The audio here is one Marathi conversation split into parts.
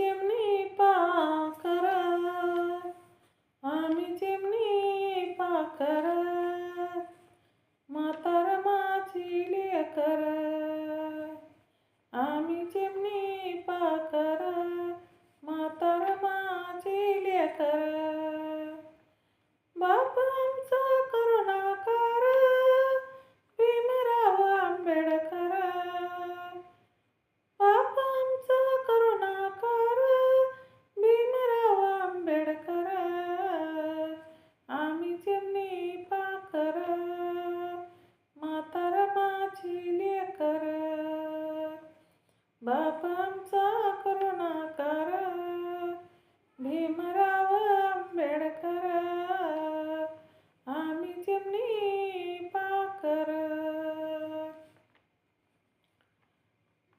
चिमणी पाकर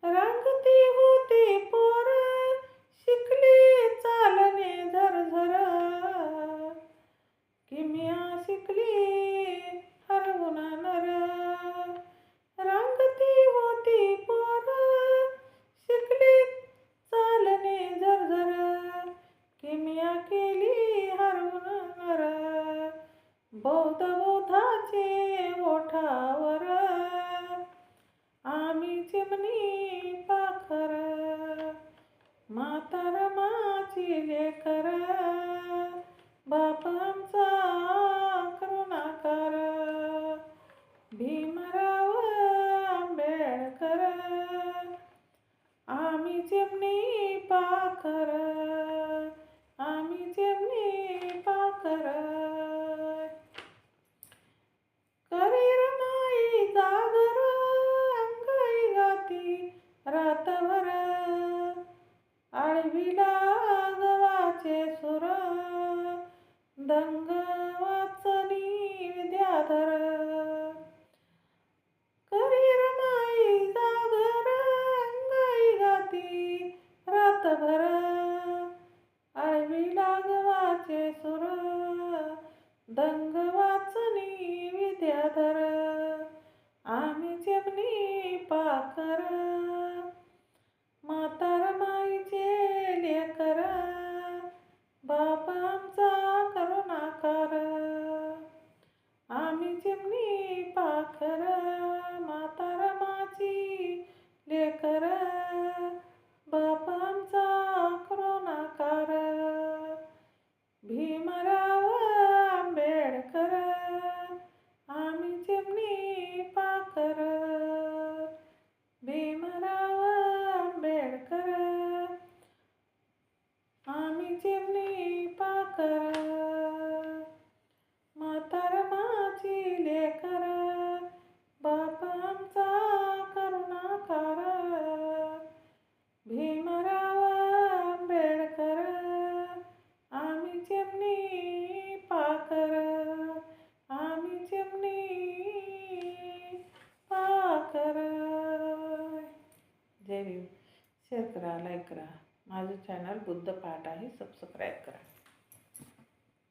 रांगती होती पोर शिकली चालणे झरझर किमिया शिकली हरवून नर रांगती होती पोर शिकली चालणे झरझर किमिया केली हरवून नर बौद्ध बाप आमचा करुणाकर भीमराव आंबेडकर आम्ही चिमणी पाखर आम्ही चिमणी पाखर करीर माई जागर अंगाई गाती रातभर आळवीला दंग वाचनी विद्याधर. करीर माई जागर अंगाई गाती रातभर. आळवी लागवाचे सुर दंग वाचनी विद्याधर. आम्ही चिमणी पाकर मातार मा जय भीम. शेअर करा लाईक करा. माझं चॅनल बुद्ध पाठ आहे. सबस्क्राईब करा.